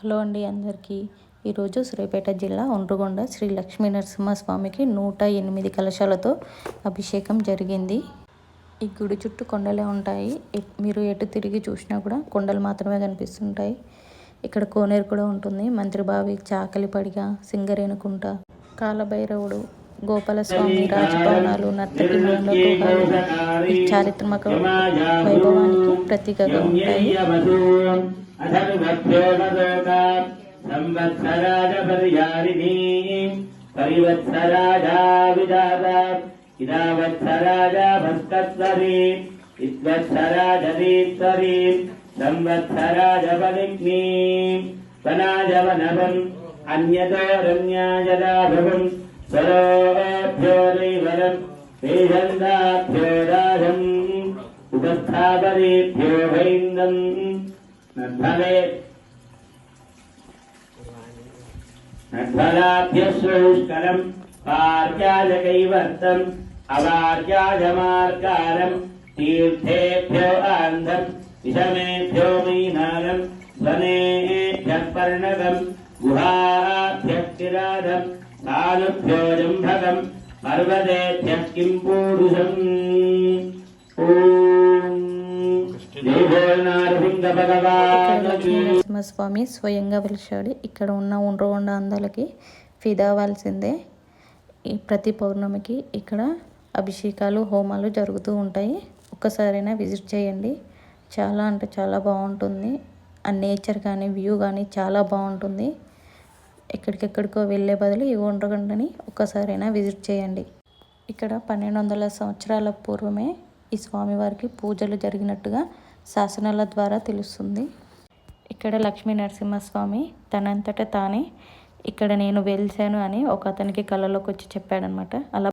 Hello అండి అందరికీ. ఈరోజు శ్రీపేట జిల్లా ఒండ్రుగొండ శ్రీ లక్ష్మీ నరసింహస్వామికి నూట ఎనిమిది కలశాలతో అభిషేకం జరిగింది. ఈ గుడి చుట్టూ కొండలే ఉంటాయి. మీరు ఎటు తిరిగి చూసినా కూడా కొండలు మాత్రమే కనిపిస్తుంటాయి. ఇక్కడ కోనేరు కూడా ఉంటుంది. మంత్రిబావి చాకలిపడిగ సింగరేణుకుంట కాలభైరవుడు గోపాలస్వామి రాజభవనాలు నర్తకి మండల ఈ చారిత్రక వైభవానికి ప్రతీకగా ఉంటాయి. సంవత్సరాజ పర్యారిణి పరివత్సరాజా सर्वेभ्योरिवरम् श्रीगन्धाभ्योराजम् उपस्थापनेभ्यो वैन्दम् भवेत् नद्भलाभ्यश्रौष्करम् पार्याजकैवर्तम् अवार्याजमार्कारम् तीर्थेभ्यो आन्धम् विषमेभ्यो मीनालम् वनेभ्यः पर्णगम् गुहाभ्यः किरादम् నద్భలాభ్యశ్రౌష్కరం పార్యాజకైవర్తం అవార్యాజమార్గారం పూరుషం నరసింహస్వామి స్వయంగా వెలిశాడు ఇక్కడ ఉన్న ఉండ్రగొండ అందాలకి ఫిదా అవ్వాల్సిందే ఈ ప్రతి పౌర్ణమికి ఇక్కడ అభిషేకాలు హోమాలు జరుగుతూ ఉంటాయి. ఒక్కసారైనా విజిట్ చేయండి. చాలా అంటే చాలా బాగుంటుంది. ఆ నేచర్ కానీ వ్యూ కానీ చాలా బాగుంటుంది. ఎక్కడికెక్కడికో వెళ్ళే బదులు ఈ ఉండ్రగొండని ఒక్కసారైనా విజిట్ చేయండి. ఇక్కడ పన్నెండు వందల సంవత్సరాల పూర్వమే ఈ స్వామివారికి పూజలు జరిగినట్టుగా శాసనాల ద్వారా తెలుస్తుంది. ఇక్కడ లక్ష్మీ నరసింహస్వామి తనంతట తానే ఇక్కడ నేను వెలిశాను అని ఒక అతనికి కళలోకి వచ్చి చెప్పాడనమాట. అలా